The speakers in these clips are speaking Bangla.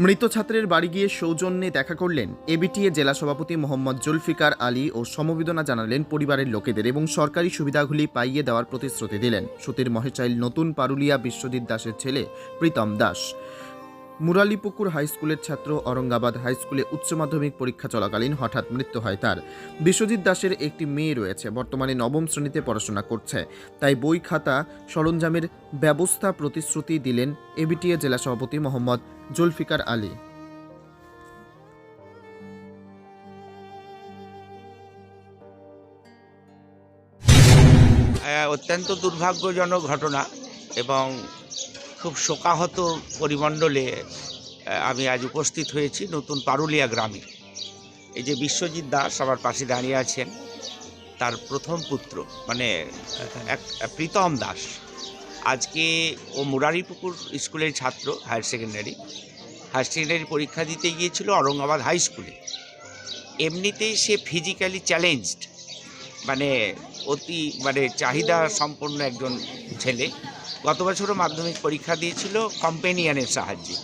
মৃত ছাত্রের বাড়ি গিয়ে সৌজন্যে দেখা করলেন এবিটিএ জেলা সভাপতি মোহাম্মদ জুলফিকার আলী ও সমবেদনা জানালেন পরিবারের লোকেদের এবং সরকারি সুবিধাগুলি পাইয়ে দেওয়ার প্রতিশ্রুতি দিলেন। সুতির মহেশাইল নতুন পারুলিয়া বিশ্বজিৎ দাসের ছেলে প্রীতম দাস। মুরালিপুকুর হাই স্কুলের ছাত্র অরঙ্গাবাদ হাই স্কুলে উচ্চ মাধ্যমিক পরীক্ষা চলাকালীন হঠাৎ মৃত্যু হয় তার। বিশ্বজিৎ দাসের একটি মেয়ে রয়েছে, বর্তমানে নবম শ্রেণীতে পড়াশোনা করছে। তাই বই খাতা, সরঞ্জামের ব্যবস্থা প্রতিশ্রুতি দিলেন এবিটিএ জেলা সভাপতি মোহাম্মদ জুলফিকার আলী। অত্যন্ত দুর্ভাগ্যজনক ঘটনা এবং খুব শোকাহত পরিমণ্ডলে আমি আজ উপস্থিত হয়েছি নতুন পারুলিয়া গ্রামে। এই যে বিশ্বজিৎ দাস আমার পাশে দাঁড়িয়ে আছেন তার প্রথম পুত্র মানে এক প্রীতম দাস। আজকে ও মুরারিপুকুর স্কুলের ছাত্র হায়ার সেকেন্ডারি। হায়ার সেকেন্ডারি পরীক্ষা দিতে গিয়েছিল অরঙ্গাবাদ হাই স্কুলে। এমনিতেই সে ফিজিক্যালি চ্যালেঞ্জড মানে অতি মানে চাহিদা সম্পন্ন একজন ছেলে। গত বছরও মাধ্যমিক পরীক্ষা দিয়েছিল কম্পেনিয়ানের সাহায্যে।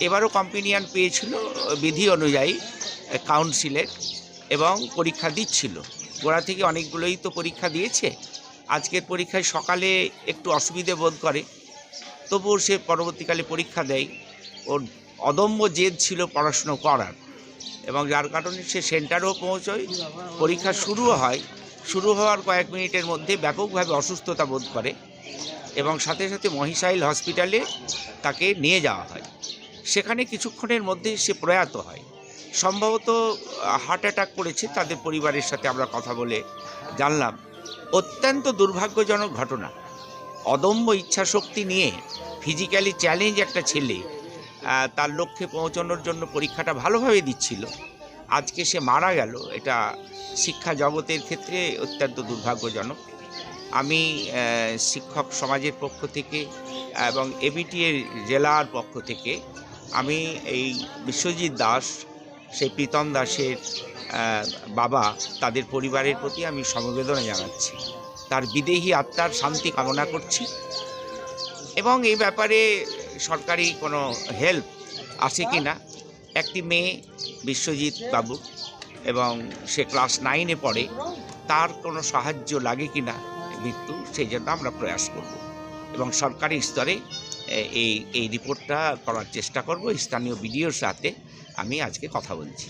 এবারও কম্পেনিয়ান পেয়েছিল বিধি অনুযায়ী কাউন্সিলের এবং পরীক্ষা দিচ্ছিল। গোড়া থেকে অনেকগুলোই তো পরীক্ষা দিয়েছে। আজকের পরীক্ষায় সকালে একটু অসুবিধে বোধ করে। তবুও সে পরবর্তীকালে পরীক্ষা দেয়। ওর অদম্য জেদ ছিল পড়াশুনো করার। এবং যার কারণে সে সেন্টারেও পৌঁছয়। পরীক্ষা শুরু হয়। শুরু হওয়ার কয়েক মিনিটের মধ্যে ব্যাপকভাবে অসুস্থতা বোধ করে এবং সাথে সাথে মহিষাইল হসপিটালে তাকে নিয়ে যাওয়া হয়। সেখানে কিছুক্ষণের মধ্যে সে প্রয়াত হয়। সম্ভবত হার্ট অ্যাটাক করেছে, তাদের পরিবারের সাথে আমরা কথা বলে জানলাম। অত্যন্ত দুর্ভাগ্যজনক ঘটনা। অদম্য ইচ্ছাশক্তি নিয়ে ফিজিক্যালি চ্যালেঞ্জ একটা ছেলে তার লক্ষ্যে পৌঁছানোর জন্য পরীক্ষাটা ভালোভাবে দিচ্ছিল। আজকে সে মারা গেল, এটা শিক্ষা জগতের ক্ষেত্রে অত্যন্ত দুর্ভাগ্যজনক। আমি শিক্ষক সমাজের পক্ষ থেকে এবং এবিটিএর জেলার পক্ষ থেকে আমি এই বিশ্বজিৎ দাস, সেই প্রীতম দাসের বাবা, তাদের পরিবারের প্রতি আমি সমবেদনা জানাচ্ছি। তার বিদেহী আত্মার শান্তি কামনা করছি এবং এই ব্যাপারে সরকারি কোনো হেল্প আছে কি না একটি মেয়ে বিশ্বজিৎ বাবু এবং সে ক্লাস নাইনে পড়ে, তার কোনো সাহায্য লাগে কি না মৃত্যু, সেই জন্য আমরা প্রয়াস করব এবং সরকারি স্তরে এই এই রিপোর্টটা করার চেষ্টা করব। স্থানীয় বিডিওর সাথে আমি আজকে কথা বলছি।